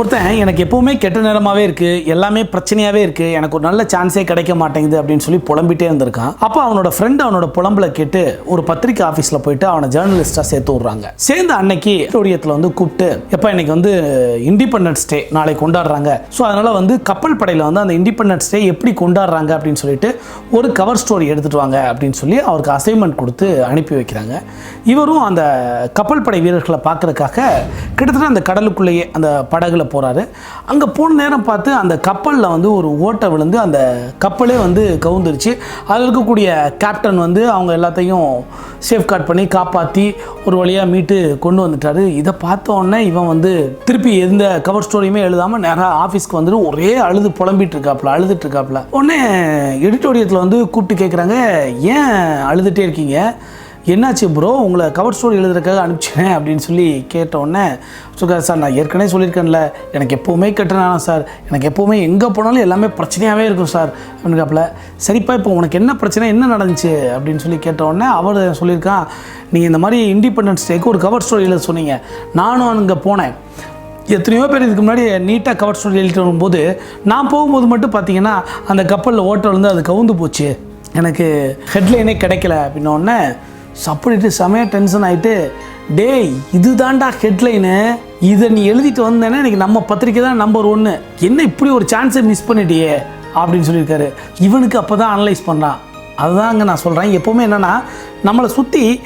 ஒருத்தன் எனக்கு எப்போவுமே கெட்ட நேரமாகவே இருக்குது எல்லாமே பிரச்சனையாகவே இருக்குது எனக்கு ஒரு நல்ல சான்ஸே கிடைக்க மாட்டேங்குது அப்படின்னு சொல்லி புலம்பிட்டே இருந்திருக்கான். அப்போ அவனோட ஃப்ரெண்ட் அவனோட புலம்பல கேட்டு ஒரு பத்திரிக்கை ஆஃபீஸில் போயிட்டு அவனை ஜேர்னலிஸ்ட்டாக சேர்த்து விட்றாங்க. சேர்ந்த அன்னைக்கு ஸ்டூடியத்தில் வந்து கூப்பிட்டு எப்போ இன்னைக்கு வந்து இண்டிபெண்டன்ஸ் டே நாளை கொண்டாடுறாங்க. ஸோ அதனால் வந்து கப்பல் படையில் வந்து அந்த இண்டிபெண்டன்ஸ் டே எப்படி கொண்டாடுறாங்க அப்படின்னு சொல்லிட்டு ஒரு கவர் ஸ்டோரி எடுத்துகிட்டு வாங்க அப்படின்னு சொல்லி அவருக்கு அசைன்மெண்ட் கொடுத்து அனுப்பி வைக்கிறாங்க. இவரும் அந்த கப்பல் படை வீரர்களை பார்க்குறதுக்காக கிட்டத்தட்ட அந்த கடலுக்குள்ளேயே அந்த படகுல போகிறாரு அங்கே போன நேரம் பார்த்து அந்த கப்பலில் வந்து ஒரு ஓட்டை விழுந்து அந்த கப்பலே வந்து கவுந்துருச்சு. அதில் இருக்கக்கூடிய கேப்டன் வந்து அவங்க எல்லாத்தையும் சேஃப்கார்ட் பண்ணி காப்பாற்றி ஒரு வழியாக மீட்டு கொண்டு வந்துட்டாரு. இதை பார்த்த உடனே இவன் வந்து திருப்பி எந்த கவர் ஸ்டோரியுமே எழுதாமல் நேராக ஆஃபீஸ்க்கு வந்துட்டு ஒரே அழுது புலம்பிட்டு இருக்காப்புல அழுதுட்டு இருக்காப்புல உடனே எடிட்டோரியத்தில் வந்து கூப்பிட்டு கேட்குறாங்க ஏன் அழுதுகிட்டே இருக்கீங்க? என்னாச்சு ப்ரோ உங்களை கவர் ஸ்டோரி எழுதுறதுக்காக அனுப்பிச்சேன் அப்படின்னு சொல்லி கேட்ட உடனே சார் நான் ஏற்கனவே சொல்லியிருக்கேன்ல எனக்கு எப்போவுமே கெட்டனானா சார் எனக்கு எப்போவுமே எங்கே போனாலும் எல்லாமே பிரச்சனையாகவே இருக்கும் சார் அப்படின்னுக்காப்புல. சரிப்பா இப்போ உனக்கு என்ன பிரச்சனை என்ன நடந்துச்சு? அப்படின்னு சொல்லி கேட்ட உடனே அவர் சொல்லியிருக்கான் நீங்கள் இந்த மாதிரி இண்டிபெண்டன்ஸ் டேக்கு ஒரு கவர் ஸ்டோரி எழுத சொன்னீங்க. நானும் அங்கே போனேன். எத்தனையோ பேர் இதுக்கு முன்னாடி நீட்டாக கவர் ஸ்டோரி எழுதிட்டு வரும்போது நான் போகும்போது மட்டும் பார்த்தீங்கன்னா அந்த கப்பலில் ஓட்டம் வந்து அது கவுந்து போச்சு. எனக்கு ஹெட்லைனே கிடைக்கல. அப்படின்ன உடனே சப்படிட்டு செமையாக டென்ஷன் ஆகிட்டு டேய் இதுதான்டா ஹெட்லைனு இதை நீ எழுதிட்டு வந்தேன்னா எனக்கு நம்ம பத்திரிக்கை தான் நம்பர் ஒன்று என்ன இப்படி ஒரு சான்ஸை மிஸ் பண்ணிட்டியே? அப்படின்னு சொல்லியிருக்காரு. இவனுக்கு அப்போ தான் அனலைஸ் பண்ணுறான் அதுதாங்க நான் சொல்கிறேன் எப்போவுமே என்னென்னா நம்மளை சுற்றி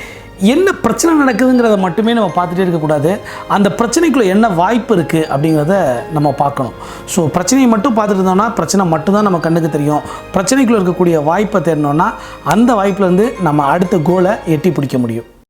என்ன பிரச்சனை நடக்குதுங்கிறத மட்டுமே நம்ம பார்த்துட்டே இருக்கக்கூடாது. அந்த பிரச்சனைக்குள்ளே என்ன வாய்ப்பு இருக்குது அப்படிங்கிறத நம்ம பார்க்கணும். ஸோ பிரச்சனையை மட்டும் பார்த்துட்டு இருந்தோம்னா பிரச்சனை மட்டும்தான் நம்ம கண்ணுக்கு தெரியும். பிரச்சனைக்குள்ளே இருக்கக்கூடிய வாய்ப்பை தேடணும்னா அந்த வாய்ப்புலேருந்து நம்ம அடுத்த கோலை எட்டி பிடிக்க முடியும்.